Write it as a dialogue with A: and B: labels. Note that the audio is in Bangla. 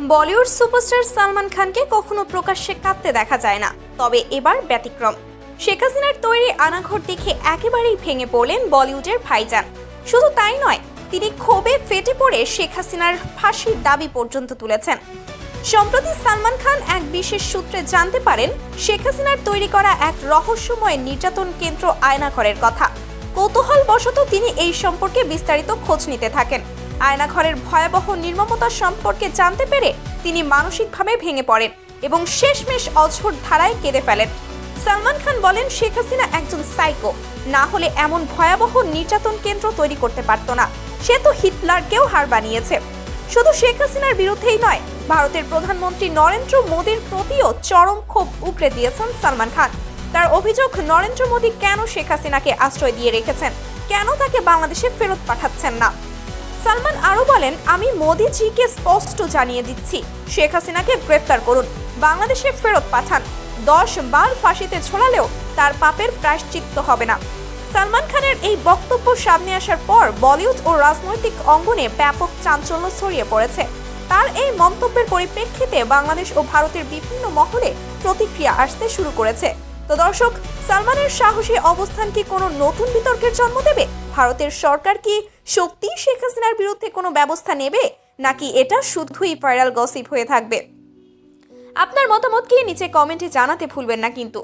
A: বলিউড সুপারস্টার সালমান খানকে কখনো প্রকাশ্যে কাঁদতে দেখা যায় না, তবে এবার ব্যতিক্রম। শেখ হাসিনার তৈরি আনাঘর দেখে একেবারেই ভেঙে পড়লেন বলিউডের ভাইজান। শুধু তাই নয়, তিনি ক্ষোভে ফেটে পড়ে শেখ হাসিনার ফাঁসির দাবি পর্যন্ত তুলেছেন। সম্প্রতি সালমান খান এক বিশেষ সূত্রে জানতে পারেন, শেখ হাসিনার তৈরি করা এক রহস্যময় নির্যাতন কেন্দ্র আয়নাঘরের কথা। কৌতূহল বশত তিনি এই সম্পর্কে বিস্তারিত খোঁজ নিতে থাকেন। আয়নাঘরের ভয়াবহ নির্মমতা সম্পর্কে জানতে পেরে তিনি মানসিকভাবে ভেঙে পড়েন এবং শেষমেশ অঝোর ধারায় কেঁদে ফেলেন। সালমান খান বলেন, শেখ হাসিনা একজন সাইকো না হলে এমন ভয়াবহ নির্যাতন কেন্দ্র তৈরি করতে পারত না। সে তো হিটলারকেও হার বানিয়েছে। শুধু শেখ হাসিনার বিরুদ্ধেই নয়, ভারতের প্রধানমন্ত্রী নরেন্দ্র মোদীর প্রতিও চরম ক্ষোভ উগরে দিয়েছেন সালমান খান। তার অভিযোগ, নরেন্দ্র মোদী কেন শেখ হাসিনাকে আশ্রয় দিয়ে রেখেছেন? কেন তাকে বাংলাদেশে ফেরত পাঠাচ্ছেন না? সালমান আরও বলেন, আমি মোদিজিকে স্পষ্ট জানিয়ে দিচ্ছি, শেখ হাসিনাকে গ্রেফতার করুন, বাংলাদেশে ফেরত পাঠান। দশ বার ফাঁসিতে ছোড়ালেও তার পাপের প্রায়শ্চিত্ত হবে না। সালমান খানের এই বক্তব্য সামনে আসার পর বলিউড ও রাজনৈতিক অঙ্গনে ব্যাপক চাঞ্চল্য ছড়িয়ে পড়েছে। তার এই মন্তব্যের পরিপ্রেক্ষিতে বাংলাদেশ ও ভারতের বিভিন্ন মহলে প্রতিক্রিয়া আসতে শুরু করেছে। তো দর্শক, সালমানের সাহসী অবস্থান কি কোনো নতুন বিতর্কের জন্ম দেবে? ভারতের সরকার কি সত্যি শেখ হাসিনার বিরুদ্ধে কোনো ব্যবস্থা নেবে? নাকি এটা শুধুই ভাইরাল গসিপ হয়ে থাকবে? আপনার মতামত কি নিচে কমেন্টে জানাতে ভুলবেন না কিন্তু।